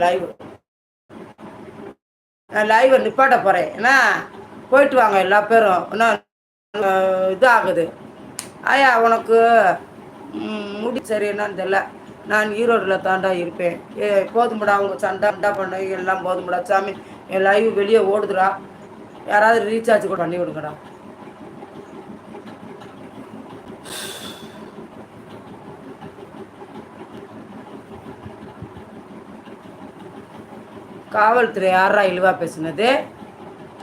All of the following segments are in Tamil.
லைவ் நான் நிப்பாட்ட போகிறேன் ஏன்னா போயிட்டு வாங்க எல்லா பேரும். என்ன இதாகுது. ஆயா உனக்கு முடி சரி என்னன்னு தெரியல. நான் ஈரோடில் தாண்டா இருப்பேன். ஏ போதும்டா அவங்க சண்டை சண்டா பண்ண. எல்லாம் போதும்டா சாமி. என் லைவ் வெளியே ஓடுதுடா. யாராவது ரீசார்ஜ் கூட பண்ணி விடுங்கடா. காவல்துறை யாரா இழிவா பேசுனது?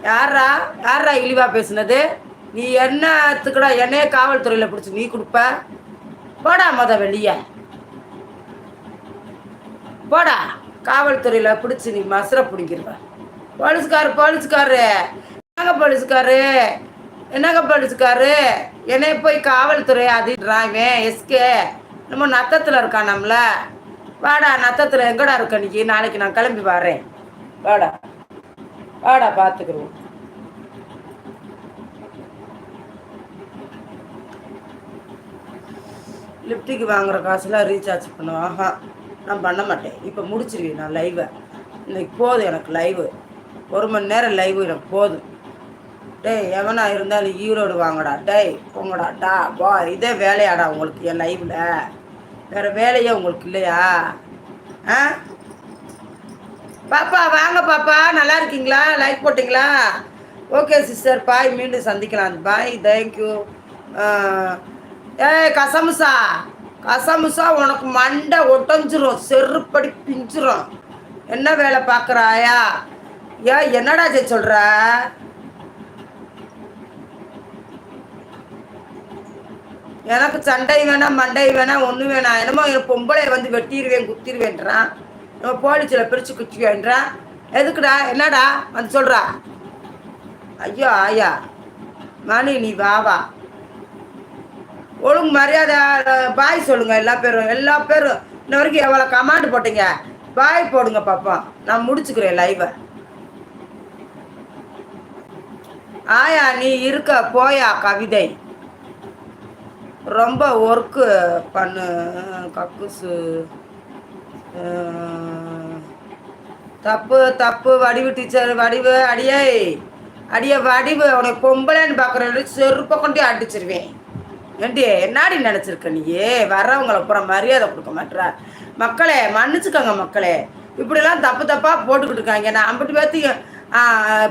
யாரா யாரா இழிவா பேசுனது? நீ என்னத்துக்குடா என்னைய காவல்துறையில் பிடிச்சி நீ கொடுப்ப? போடா மொத வெளியே. போடா. காவல்துறையில் பிடிச்சி நீ மசர பிடிங்கிருவ. போலீஸ்காரு போலீஸ்காரு. என்னங்க போலீஸ்காரு? என்னங்க போலீஸ்காரு? என்னைய போய் காவல்துறை அதுன்றான் எஸ்கே. நம்ம நத்தத்தில் இருக்கான் நம்மள. வாடா நத்தத்தில் எங்கடா இருக்க நீ? நாளைக்கு நான் கிளம்பி வரேன். வாடா. வாடா பார்த்துக்குருவோம் லிப்டிக்கு வாங்குற காசுலாம் ரீசார்ஜ் பண்ணுவாங்க ஆஹா நான் பண்ண மாட்டேன். இப்போ முடிச்சிருவேன் நான் லைவை இன்னைக்கு போதும் எனக்கு லைவு ஒரு மணி நேரம் லைவு எனக்கு போதும். டேய் எவனா இருந்தாலும் ஈரோடு வாங்கடா. டேய் போங்கடா. டா பா இதே வேலையாடா உங்களுக்கு என் லைவில் வேறு வேலையே உங்களுக்கு இல்லையா? ஆ? பாப்பா வாங்க பாப்பா. நல்லா இருக்கீங்களா? லைக் போட்டிங்களா? ஓகே சிஸ்டர் பாய் மீண்டும் சந்திக்கலாம். பாய் தேங்க்யூ ஏய் கசமுசா. கசமுசா உனக்கு மண்டை ஒட்டஞ்சிரும். செருப்படி பிஞ்சிரும். என்ன வேலை பார்க்குறாயா? ஏ என்னடா சொல்கிற எனக்கு சண்டை வேணாம் மண்டை வேணாம் ஒன்று வேணாம். என்னமோ என் பொம்பளை வந்து வெட்டிடுவேன் குத்திடுவேன்றான். நம்ம போலீஸில் பிரித்து குத்திவேன்றான் எதுக்குடா என்னடா? வந்து சொல்கிறா ஐயோ ஆயா. மணி நீ வா வா. ஒழுங்கு மரியாதை பாய் சொல்லுங்கள் எல்லா பேரும். எல்லா பேரும். இன்ன வரைக்கும் எவ்வளோ கமாண்ட் போட்டீங்க? பாய் போடுங்க பாப்போம். நான் முடிச்சுக்கிறேன் லைவை ஆயா நீ இருக்க போயா கவிதை. ரொம்ப ஒர்க்கு பண்ணு கக்குசு தப்பு தப்பு வடிவு டீச்சர் வடிவு அடியே அடிய வடிவு உனக்கு பொம்பளைன்னு பார்க்குறேன் செருப்பை கொண்டே அடிச்சிருவேன். ஏண்டி என்னாடி நினச்சிருக்க நீயே வர்றவங்கள அப்புறம் மரியாதை கொடுக்க மாட்டா மக்களே மன்னிச்சுக்கோங்க மக்களே. இப்படிலாம் தப்பு தப்பாக போட்டுக்கிட்டு இருக்காங்க. நான் ஐம்பது பேர்த்தையும்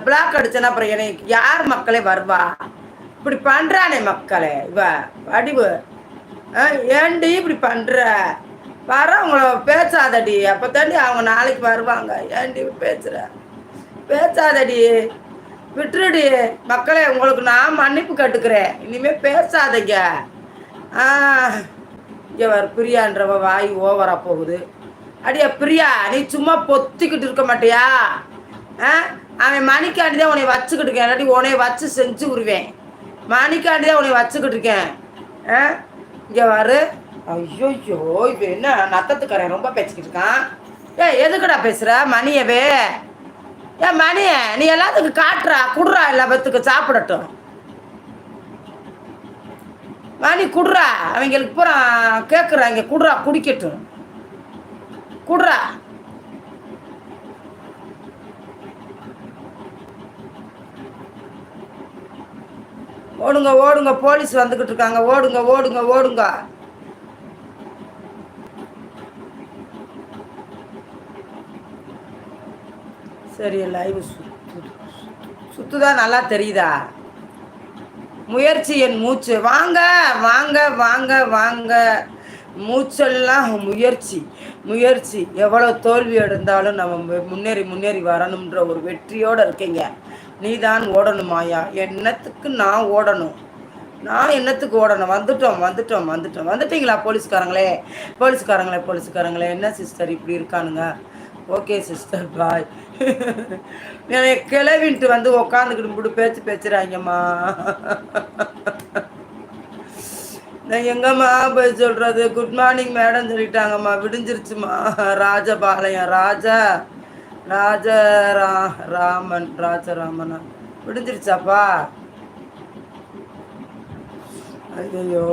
பிளாக் அடிச்சேன்னா அப்புறம் எனக்கு யார் மக்களே வருவா? இப்படி பண்ணுறானே மக்களே இவ வடிவு. ஆ, ஏண்டி இப்படி பண்ணுற வரவங்கள பேசாதடி அப்போ தாண்டி அவங்க நாளைக்கு வருவாங்க. ஏண்டி இப்படி பேசுகிற பேசாதடி விட்டுருடி. மக்களே உங்களுக்கு நான் மன்னிப்பு கட்டுக்கிறேன். இனிமேல் பேசாதீங்க. ஆ இங்கே வர பிரியான்றவ வாய் ஓவரா போகுது. அடியா பிரியா நீ சும்மா பொத்திக்கிட்டு இருக்க மாட்டியா? ஆ அவன் மணிக்காண்டி தான் உன்னை வச்சுக்கிட்டு இருக்கேன். இல்லாட்டி உன்னை வச்சு செஞ்சு விடுவேன் மணிக்காண்டி தான் உனக்கு வச்சுக்கிட்டு இருக்கேன். ஆ? இங்கே வரு. ஐயோயோ இப்போ என்ன நத்தத்துக்காரன் ரொம்ப பேசிக்கிட்டு இருக்கான். ஏ எதுக்குடா பேசுகிற மணியவே. ஏ மணிய நீ எல்லாத்துக்கும் காட்டுறா குடுறா எல்லா பத்துக்கு சாப்பிடட்டும். மணி குடுறா. அவங்களுக்கு பூரா கேட்குறாங்க குடுறா குடிக்கட்டும். குடுறா. ஓடுங்க ஓடுங்க போலீஸ் வந்துக்கிட்டு இருக்காங்க. ஓடுங்க ஓடுங்க ஓடுங்க. சரி லைவ் சுத்துதா நல்லா தெரியுதா? முயற்சி என் மூச்சு. வாங்க வாங்க வாங்க வாங்க. மூச்செல்லாம் முயற்சி முயற்சி. எவ்வளோ தோல்வி அடைந்தாலும் நம்ம முன்னேறி முன்னேறி வரணுன்ற ஒரு வெற்றியோடு இருக்கீங்க. நீ தான் ஓடணுமாயா என்னத்துக்கு நான் ஓடணும்? நான் என்னத்துக்கு ஓடணும்? வந்துட்டோம் வந்துட்டோம் வந்துட்டோம். வந்துட்டீங்களா போலீஸ்காரங்களே? போலீஸ்காரங்களே போலீஸ்காரங்களே. என்ன சிஸ்டர் இப்படி இருக்கானுங்க? Okay sister bye. என்னை கிளவின்ட்டு வந்து உக்காந்துக்கிட்டு இப்படி பேச்சு பேசுகிறாங்கம்மா நான் எங்கம்மா போய் சொல்கிறது குட் மார்னிங் மேடம் சொல்லிட்டாங்கம்மா. விடிஞ்சிருச்சுமா ராஜபாளையம் ராஜா. ராஜ ரா ராமன் ராஜராமனா. விடிஞ்சிருச்சாப்பா? ஐயோ